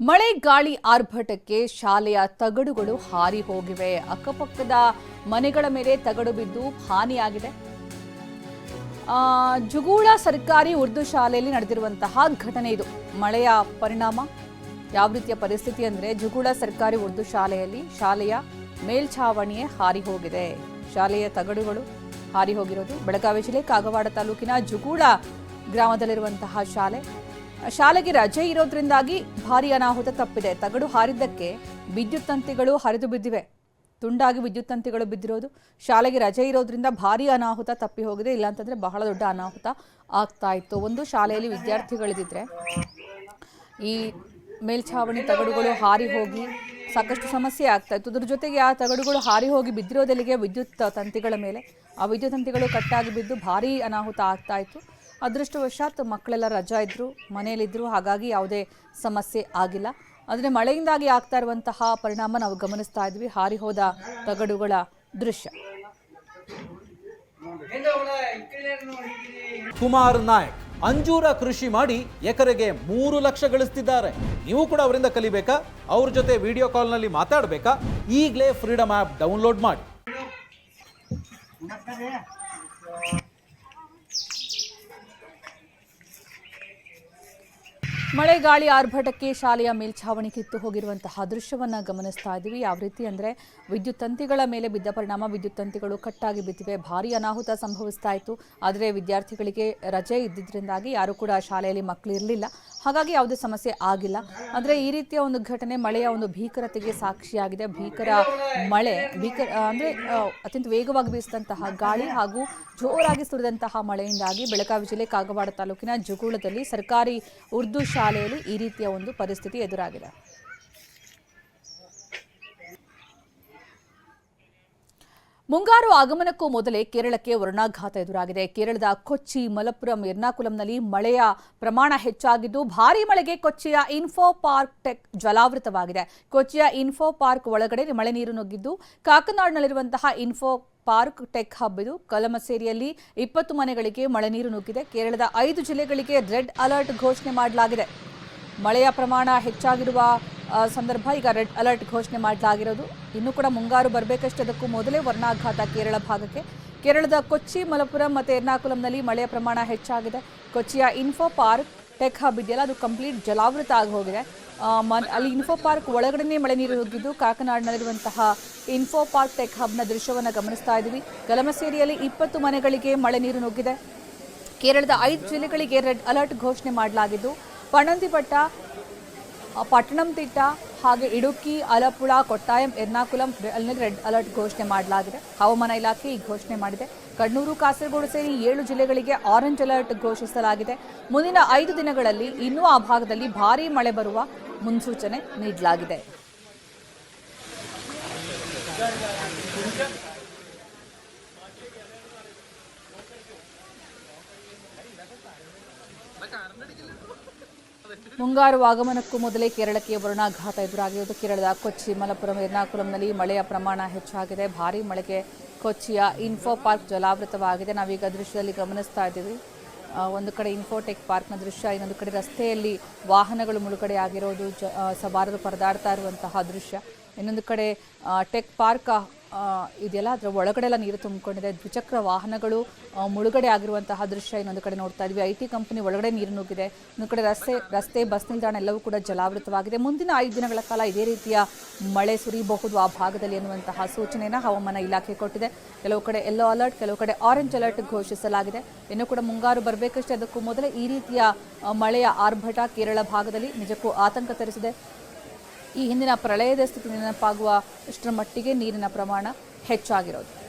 ಮಳೆ ಗಾಳಿ ಆರ್ಭಟಕ್ಕೆ ಶಾಲೆಯ ತಗಡುಗಳು ಹಾರಿ ಹೋಗಿವೆ. ಅಕ್ಕಪಕ್ಕದ ಮನೆಗಳ ಮೇಲೆ ತಗಡು ಬಿದ್ದು ಹಾನಿಯಾಗಿದೆ. ಜುಗೂಳ ಸರ್ಕಾರಿ ಉರ್ದು ಶಾಲೆಯಲ್ಲಿ ನಡೆದಿರುವಂತಹ ಘಟನೆ ಇದು. ಮಳೆಯ ಪರಿಣಾಮ? ಯಾವ ರೀತಿಯ ಪರಿಸ್ಥಿತಿ ಅಂದರೆ ಜುಗೂಳ ಸರ್ಕಾರಿ ಉರ್ದು ಶಾಲೆಯಲ್ಲಿ ಶಾಲೆಯ ಮೇಲ್ಛಾವಣಿಯೇ ಹಾರಿ ಹೋಗಿದೆ. ಶಾಲೆಯ ತಗಡುಗಳು ಹಾರಿ ಹೋಗಿರೋದು ಬೆಳಗಾವಿ ಜಿಲ್ಲೆ ಕಾಗವಾಡ ತಾಲೂಕಿನ ಜುಗೂಳ ಗ್ರಾಮದಲ್ಲಿರುವಂತಹ ಶಾಲೆ. ಶಾಲೆಗೆ ರಜೆ ಇರೋದ್ರಿಂದಾಗಿ ಭಾರಿ ಅನಾಹುತ ತಪ್ಪಿದೆ. ತಗಡು ಹಾರಿದ್ದಕ್ಕೆ ವಿದ್ಯುತ್ ತಂತಿಗಳು ಹರಿದು ಬಿದ್ದಿವೆ. ತುಂಡಾಗಿ ವಿದ್ಯುತ್ ತಂತಿಗಳು ಬಿದ್ದಿರೋದು. ಶಾಲೆಗೆ ರಜೆ ಇರೋದ್ರಿಂದ ಭಾರಿ ಅನಾಹುತ ತಪ್ಪಿ ಹೋಗಿದೆ. ಇಲ್ಲಾಂತಂದ್ರೆ ಬಹಳ ದೊಡ್ಡ ಅನಾಹುತ ಆಗ್ತಾ ಇತ್ತು. ಒಂದು ಶಾಲೆಯಲ್ಲಿ ವಿದ್ಯಾರ್ಥಿಗಳಿದ್ರೆ ಈ ಮೇಲ್ಛಾವಣಿ ತಗಡುಗಳು ಹಾರಿ ಹೋಗಿ ಸಾಕಷ್ಟು ಸಮಸ್ಯೆ ಆಗ್ತಾ ಇತ್ತು. ಅದ್ರ ಜೊತೆಗೆ ಆ ತಗಡುಗಳು ಹಾರಿ ಹೋಗಿ ಬಿದ್ದಿರೋದೆಲ್ಲಿಗೆ? ವಿದ್ಯುತ್ ತಂತಿಗಳ ಮೇಲೆ. ಆ ವಿದ್ಯುತ್ ತಂತಿಗಳು ಕಟ್ಟಾಗಿ ಬಿದ್ದು ಭಾರಿ ಅನಾಹುತ ಆಗ್ತಾ ಇತ್ತು. ಅದೃಷ್ಟವಶಾತ್ ಮಕ್ಕಳೆಲ್ಲ ರಜಾ ಇದ್ದರು ಮನೆಯಲ್ಲಿದ್ದರು ಹಾಗಾಗಿ ಯಾವುದೇ ಸಮಸ್ಯೆ ಆಗಿಲ್ಲ. ಆದರೆ ಮಳೆಯಿಂದಾಗಿ ಆಗ್ತಾ ಇರುವಂತಹ ಪರಿಣಾಮ ನಾವು ಗಮನಿಸ್ತಾ ಇದ್ವಿ ಹಾರಿ ಹೋದ ತಗಡುಗಳ ದೃಶ್ಯ. ಕುಮಾರ್ ನಾಯಕ್, ಅಂಜೂರ ಕೃಷಿ ಮಾಡಿ ಎಕರೆಗೆ ಮೂರು ಲಕ್ಷ ಗಳಿಸ್ತಿದ್ದಾರೆ. ನೀವು ಕೂಡ ಅವರಿಂದ ಕಲಿಬೇಕಾ? ಅವ್ರ ಜೊತೆ ವಿಡಿಯೋ ಕಾಲ್ನಲ್ಲಿ ಮಾತಾಡಬೇಕಾ? ಈಗಲೇ ಫ್ರೀಡಮ್ ಆ್ಯಪ್ ಡೌನ್ಲೋಡ್ ಮಾಡಿ. ಮಳೆ ಗಾಳಿ ಆರ್ಭಟಕ್ಕೆ ಶಾಲೆಯ ಮೇಲ್ಛಾವಣಿ ಕಿತ್ತು ಹೋಗಿರುವಂತಹ ದೃಶ್ಯವನ್ನು ಗಮನಿಸ್ತಾ ಇದ್ದೀವಿ. ಯಾವ ರೀತಿ ಅಂದರೆ ವಿದ್ಯುತ್ ತಂತಿಗಳ ಮೇಲೆ ಬಿದ್ದ ಪರಿಣಾಮ, ವಿದ್ಯುತ್ ತಂತಿಗಳು ಕಟ್ಟಾಗಿ ಬಿದ್ದಿವೆ, ಭಾರಿ ಅನಾಹುತ ಸಂಭವಿಸ್ತಾ ಇತ್ತು. ಆದರೆ ವಿದ್ಯಾರ್ಥಿಗಳಿಗೆ ರಜೆ ಇದ್ದಿದ್ದರಿಂದಾಗಿ ಯಾರೂ ಕೂಡ ಶಾಲೆಯಲ್ಲಿ ಮಕ್ಕಳು ಇರಲಿಲ್ಲ ಹಾಗಾಗಿ ಯಾವುದೇ ಸಮಸ್ಯೆ ಆಗಿಲ್ಲ. ಆದರೆ ಈ ರೀತಿಯ ಒಂದು ಘಟನೆ, ಮಳೆಯ ಒಂದು ಭೀಕರತೆಗೆ ಸಾಕ್ಷಿಯಾಗಿದೆ. ಭೀಕರ ಮಳೆ, ಭೀಕರ, ಅಂದರೆ ಅತ್ಯಂತ ವೇಗವಾಗಿ ಬೀಸಿದಂತಹ ಗಾಳಿ ಹಾಗೂ ಜೋರಾಗಿ ಸುರಿದಂತಹ ಮಳೆಯಿಂದಾಗಿ ಬೆಳಗಾವಿ ಜಿಲ್ಲೆ ಕಾಗವಾಡ ತಾಲೂಕಿನ ಜುಗೂಳದಲ್ಲಿ ಸರ್ಕಾರಿ ಉರ್ದು ಶಾಲೆಯಲ್ಲಿ ಈ ರೀತಿಯ ಒಂದು ಪರಿಸ್ಥಿತಿ ಎದುರಾಗಿದೆ. ಮುಂಗಾರು ಆಗಮನಕ್ಕೂ ಮೊದಲೇ ಕೇರಳಕ್ಕೆ ವರ್ಣಾಘಾತ ಎದುರಾಗಿದೆ. ಕೇರಳದ ಕೊಚ್ಚಿ ಮಲಪುರಂ ಎರ್ನಾಕುಲಂನಲ್ಲಿ ಮಳೆಯ ಪ್ರಮಾಣ ಹೆಚ್ಚಾಗಿದ್ದು ಭಾರೀ ಮಳೆಗೆ ಕೊಚ್ಚಿಯ ಇನ್ಫೋ ಪಾರ್ಕ್ ಟೆಕ್ ಜಲಾವೃತವಾಗಿದೆ. ಕೊಚ್ಚಿಯ ಇನ್ಫೋ ಪಾರ್ಕ್ ಒಳಗಡೆ ಮಳೆ ನೀರು ನುಗ್ಗಿದ್ದು ಕಾಕನಾಡ್ನಲ್ಲಿರುವಂತಹ ಇನ್ಫೋ ಪಾರ್ಕ್ ಟೆಕ್ ಹಬ್ ಇದು ಕಲಮಸೇರಿಯಲ್ಲಿ ಇಪ್ಪತ್ತು ಮನೆಗಳಿಗೆ ಮಳೆ ನೀರು ನುಗ್ಗಿದೆ. ಕೇರಳದ ಐದು ಜಿಲ್ಲೆಗಳಿಗೆ ರೆಡ್ ಅಲರ್ಟ್ ಘೋಷಣೆ ಮಾಡಲಾಗಿದೆ. ಮಳೆಯ ಪ್ರಮಾಣ ಹೆಚ್ಚಾಗಿರುವ ಸಂದರ್ಭ ಈಗ ರೆಡ್ ಅಲರ್ಟ್ ಘೋಷಣೆ ಮಾಡಲಾಗಿರೋದು. ಇನ್ನು ಕೂಡ ಮುಂಗಾರು ಬರಬೇಕಷ್ಟೇ ಅದಕ್ಕೂ ಮೊದಲೇ ವರ್ಣಾಘಾತ ಕೇರಳ ಭಾಗಕ್ಕೆ. ಕೇರಳದ ಕೊಚ್ಚಿ ಮಲಪುರಂ ಮತ್ತು ಎರ್ನಾಕುಲಂನಲ್ಲಿ ಮಳೆಯ ಪ್ರಮಾಣ ಹೆಚ್ಚಾಗಿದೆ. ಕೊಚ್ಚಿಯ ಇನ್ಫೋ ಪಾರ್ಕ್ ಟೆಕ್ ಹಬ್ ಇದೆಯಲ್ಲ ಅದು ಕಂಪ್ಲೀಟ್ ಜಲಾವೃತ ಆಗಿ ಹೋಗಿದೆ. ಅಲ್ಲಿ ಇನ್ಫೋ ಪಾರ್ಕ್ ಒಳಗಡೆನೇ ಮಳೆ ನೀರು ಹೋಗಿದ್ದು ಕಾಕನಾಡಿನಲ್ಲಿರುವಂತಹ ಇನ್ಫೋ ಪಾರ್ಕ್ ಟೆಕ್ ಹಬ್ನ ದೃಶ್ಯವನ್ನು ಗಮನಿಸ್ತಾ ಇದ್ದೀವಿ. ಗಲಮಸೇರಿಯಲ್ಲಿ ಇಪ್ಪತ್ತು ಮನೆಗಳಿಗೆ ಮಳೆ ನೀರು ನುಗ್ಗಿದೆ. ಕೇರಳದ ಐದು ಜಿಲ್ಲೆಗಳಿಗೆ ರೆಡ್ ಅಲರ್ಟ್ ಘೋಷಣೆ ಮಾಡಲಾಗಿದ್ದು ಪಣಂತಿಪಟ್ಟ ಆ, ಪಟ್ಟಣಂತಿಟ್ಟ ಹಾಗೆ ಇಡುಕ್ಕಿ ಅಲಪುಳ, ಕೊಟ್ಟಾಯಂ, ಎರ್ನಾಕುಲಂ ಅಲ್ಲಿ ರೆಡ್ ಅಲರ್ಟ್ ಘೋಷಣೆ ಮಾಡಲಾಗಿದೆ. ಹವಾಮಾನ ಇಲಾಖೆ ಈ ಘೋಷಣೆ ಮಾಡಿದೆ. ಕಣ್ಣೂರು, ಕಾಸರಗೋಡು ಸೇರಿ ಏಳು ಜಿಲ್ಲೆಗಳಿಗೆ ಆರೆಂಜ್ ಅಲರ್ಟ್ ಘೋಷಿಸಲಾಗಿದೆ. ಮುಂದಿನ ಐದು ದಿನಗಳಲ್ಲಿ ಇನ್ನೂ ಆ ಭಾಗದಲ್ಲಿ ಭಾರೀ ಮಳೆ ಬರುವ ಮುನ್ಸೂಚನೆ ನೀಡಲಾಗಿದೆ. ಮುಂಗಾರು ಆಗಮನಕ್ಕೂ ಮೊದಲೇ ಕೇರಳಕ್ಕೆ ವರುಣಾಘಾತ ಎದುರಾಗಿರುವುದು ಕೇರಳದ ಕೊಚ್ಚಿ ಮಲಪುರಂ ಎರ್ನಾಕುಲಂನಲ್ಲಿ ಮಳೆಯ ಪ್ರಮಾಣ ಹೆಚ್ಚಾಗಿದೆ. ಭಾರಿ ಮಳೆಗೆ ಕೊಚ್ಚಿಯ ಇನ್ಫೋ ಪಾರ್ಕ್ ಜಲಾವೃತವಾಗಿದೆ. ನಾವೀಗ ದೃಶ್ಯದಲ್ಲಿ ಗಮನಿಸ್ತಾ ಇದ್ದೀವಿ. ಒಂದು ಕಡೆ ಇನ್ಫೋಟೆಕ್ ಪಾರ್ಕ್ನ ದೃಶ್ಯ, ಇನ್ನೊಂದು ಕಡೆ ರಸ್ತೆಯಲ್ಲಿ ವಾಹನಗಳು ಮುಳುಗಡೆ ಆಗಿರೋದು ಜ ಸವಾರರು ಪರದಾಡ್ತಾ ಇರುವಂತಹ ದೃಶ್ಯ. ಇನ್ನೊಂದು ಕಡೆ ಟೆಕ್ ಪಾರ್ಕ್ ಆ, ಇದೆಯಲ್ಲ ಅದರ ಒಳಗಡೆ ಎಲ್ಲ ನೀರು ತುಂಬಿಕೊಂಡಿದೆ. ದ್ವಿಚಕ್ರ ವಾಹನಗಳು ಮುಳುಗಡೆ ಆಗಿರುವಂತಹ ದೃಶ್ಯ ಇನ್ನೊಂದು ಕಡೆ ನೋಡ್ತಾ ಇದ್ವಿ. ಐ ಟಿ ಕಂಪನಿ ಒಳಗಡೆ ನೀರು ನುಗ್ಗಿದೆ. ಇನ್ನೊಂದು ಕಡೆ ರಸ್ತೆ ರಸ್ತೆ ಬಸ್ ನಿಲ್ದಾಣ ಎಲ್ಲವೂ ಕೂಡ ಜಲಾವೃತವಾಗಿದೆ. ಮುಂದಿನ ಐದು ದಿನಗಳ ಕಾಲ ಇದೇ ರೀತಿಯ ಮಳೆ ಸುರಿಯಬಹುದು ಆ ಭಾಗದಲ್ಲಿ ಎನ್ನುವಂತಹ ಸೂಚನೆಯನ್ನು ಹವಾಮಾನ ಇಲಾಖೆ ಕೊಟ್ಟಿದೆ. ಕೆಲವು ಕಡೆ ಯೆಲ್ಲೋ ಅಲರ್ಟ್ ಕೆಲವು ಕಡೆ ಆರೆಂಜ್ ಅಲರ್ಟ್ ಘೋಷಿಸಲಾಗಿದೆ. ಇನ್ನೂ ಕೂಡ ಮುಂಗಾರು ಬರಬೇಕಷ್ಟೇ. ಅದಕ್ಕೂ ಮೊದಲೇ ಈ ರೀತಿಯ ಮಳೆಯ ಆರ್ಭಟ ಕೇರಳ ಭಾಗದಲ್ಲಿ ನಿಜಕ್ಕೂ ಆತಂಕ ತರಿಸಿದೆ. ಈ ಹಿಂದಿನ ಪ್ರಳಯದ ಸ್ಥಿತಿ ನೆನಪಾಗುವ ಅಷ್ಟರ ಮಟ್ಟಿಗೆ ನೀರಿನ ಪ್ರಮಾಣ ಹೆಚ್ಚಾಗಿರೋದು?